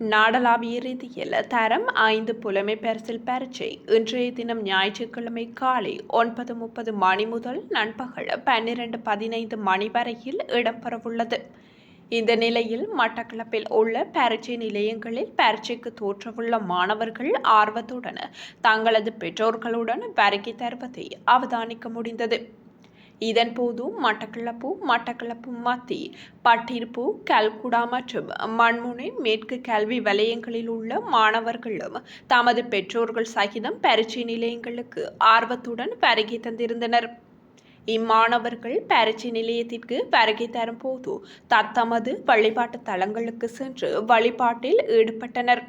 நாடளாவிய ரீதியில் தரம் ஐந்து புலமை பரிசில் பரீட்சை. இன்றைய தினம் ஞாயிற்றுக்கிழமை காலை ஒன்பது முப்பது மணி முதல் நண்பகல் பன்னிரண்டு பதினைந்து மணி வரையில் இடம்பெறவுள்ளது. இந்த நிலையில் மட்டக்களப்பில் உள்ள பரீட்சை நிலையங்களில் பரீட்சைக்கு தோற்றவுள்ள மாணவர்கள் ஆர்வத்துடன் தங்களது பெற்றோர்களுடன் வருகை தருவதை அவதானிக்க முடிந்தது. இதன்போது மட்டக்களப்பு மட்டக்களப்பு மத்தி பட்டிருப்பு கல்குடா மற்றும் மண்முனை மேற்கு கல்வி வலயங்களில் உள்ள மாணவர்களும் தமது பெற்றோர்கள் சகிதம் பரீட்சை நிலையங்களுக்கு ஆர்வத்துடன் வருகை தந்திருந்தனர். இம்மாணவர்கள் பரீட்சை நிலையத்திற்கு வருகை தரும்போது தத்தமது வழிபாட்டு தலங்களுக்கு சென்று வழிபாட்டில் ஈடுபட்டனர்.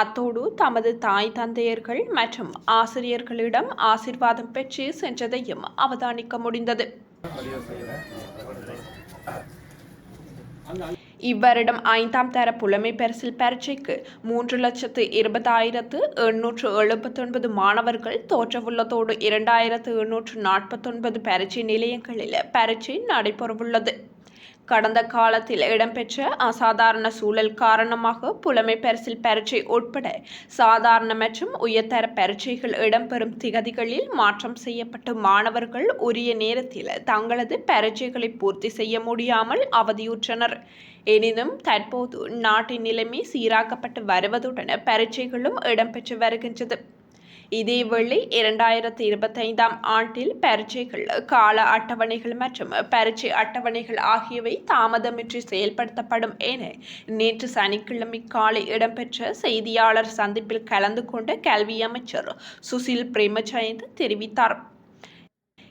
அத்தோடு தமது தாய் தந்தையர்கள் மற்றும் ஆசிரியர்களிடம் ஆசிர்வாதம் பெற்று சென்றதையும் அவதானிக்க முடிந்தது. இவ்வருடம் ஐந்தாம் தர புலமை பரிசில் பரீட்சைக்கு மூன்று லட்சத்து இருபதாயிரத்து எண்ணூற்று எழுபத்தொன்பது மாணவர்கள் தோற்றவுள்ளதோடு இரண்டாயிரத்து எண்ணூற்று நாற்பத்தொன்பது பரீட்சை நிலையங்களில் பரீட்சை நடைபெறவுள்ளது. கடந்த காலத்தில் இடம்பெற்ற அசாதாரண சூழல் காரணமாக புலமை பரிசில் பரீட்சை உட்பட சாதாரண மற்றும் உயர்தர பரீட்சைகள் இடம்பெறும் திகதிகளில் மாற்றம் செய்யப்பட்டு மாணவர்கள் உரிய நேரத்தில் தங்களது பரீட்சைகளை பூர்த்தி செய்ய முடியாமல் அவதியுற்றனர். எனினும் தற்போது நாட்டின் நிலைமை சீராக்கப்பட்டு வருவதுடன் பரீட்சைகளும் இடம்பெற்று வருகின்றது. இதேவேளை இரண்டாயிரத்தி இருபத்தைந்தாம் ஆண்டில் பரீட்சைகள் கால அட்டவணைகள் மற்றும் பரீட்சை அட்டவணைகள் ஆகியவை தாமதமின்றி செயல்படுத்தப்படும் என நேற்று சனிக்கிழமை காலை இடம்பெற்ற செய்தியாளர் சந்திப்பில் கலந்து கொண்ட கல்வி அமைச்சர் சுசில் பிரேமஜயந்த் தெரிவித்தார்.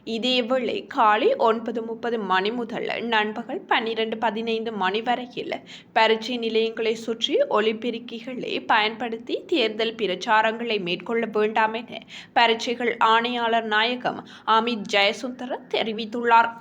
இதேவேளை காலை ஒன்பது முப்பது மணி முதல் நண்பகல் பன்னிரண்டு பதினைந்து மணி வரையில் பரீட்சை நிலையங்களை சுற்றி ஒலிபெருக்கிகளை பயன்படுத்தி தேர்தல் பிரச்சாரங்களை மேற்கொள்ள வேண்டாம் என பரீட்சைகள் ஆணையாளர் நாயகம் அமித் ஜெயசுந்தர தெரிவித்துள்ளார்.